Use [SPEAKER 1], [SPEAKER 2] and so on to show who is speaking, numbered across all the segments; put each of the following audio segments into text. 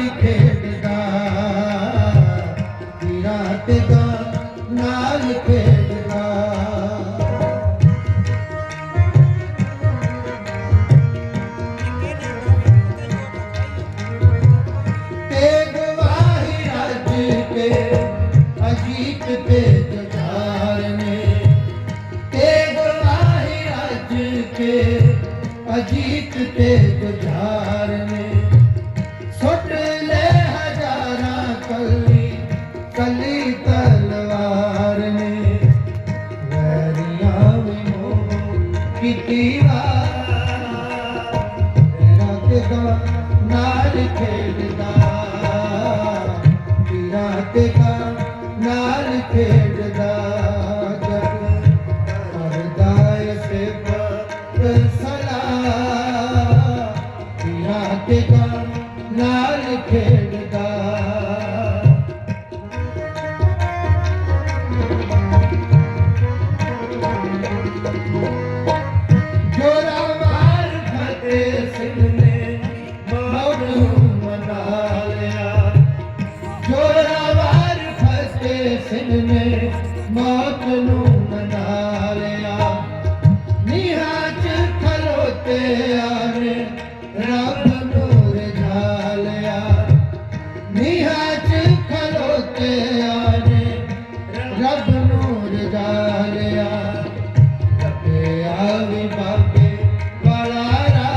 [SPEAKER 1] ਨਾਲ ਖੇਡਦਾ, ਤੇਰਾ ਟਿਕਾ ਨਾਲ ਖੇਡਦਾ। ਤੇ ਗਵਾਹੀ ਰੱਜ ਕੇ ਅਜੀਤ ਤੇ ਜੁਝਾਰ ਨੇ। ਤੇ ਗਵਾਹੀ ਰੱਜ ਕੇ ਅਜੀਤ ਤੇ ਜੁਝਾਰ ਕੀਤੀ ਵਾਰ ਤੇਰਾ ਤੇਗਾ ਨਾਲ ਖੇਡਦਾ। ਤੇਰਾ ਤੇਗਾ ਨਾਲ ਖੇਡਦਾ। ਜਗ ਅਰਦਾਏ ਸੇ ਪਰ ਫਤਿਹ ਸਿੰਘ ਨੇ ਮੌਤ ਨੂੰ ਮਨਾ ਲਿਆ ਨੀਹਾਂ ਚ ਖਲੋਤੇ ਆਨੇ ਰੱਬ ਨੂੰ ਰਜਾ ਲਿਆ ਨੀਹਾਂ ਖਲੋਤੇ ਆਨੇ ਰੱਬ ਨੂੰ ਰਜਾ ਲਿਆ ਤੇ ਆਵੇ ਬਾਬੇ ਵਾਲਾ ਰਾ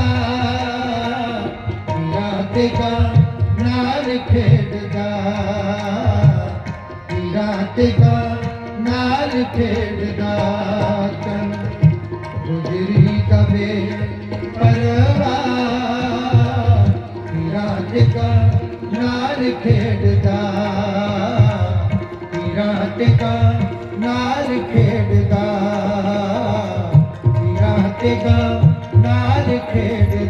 [SPEAKER 1] ਤੇਰਾ ਤੇਗਾ ਤੇਰਾ ਨਾਲ ਖੇਡਦਾ ਤਨ। ਗੁਜਰੀ ਕਵੇ ਪਰਵਾ ਤੇਰਾ ਨਾਲ ਖੇਡਦਾ ਤੇਰਾ ਤੇਗਾ ਨਾਲ ਖੇਡਦਾ ਤੇਰਾ ਤੇਗਾ ਨਾਲ ਖੇਡਦਾ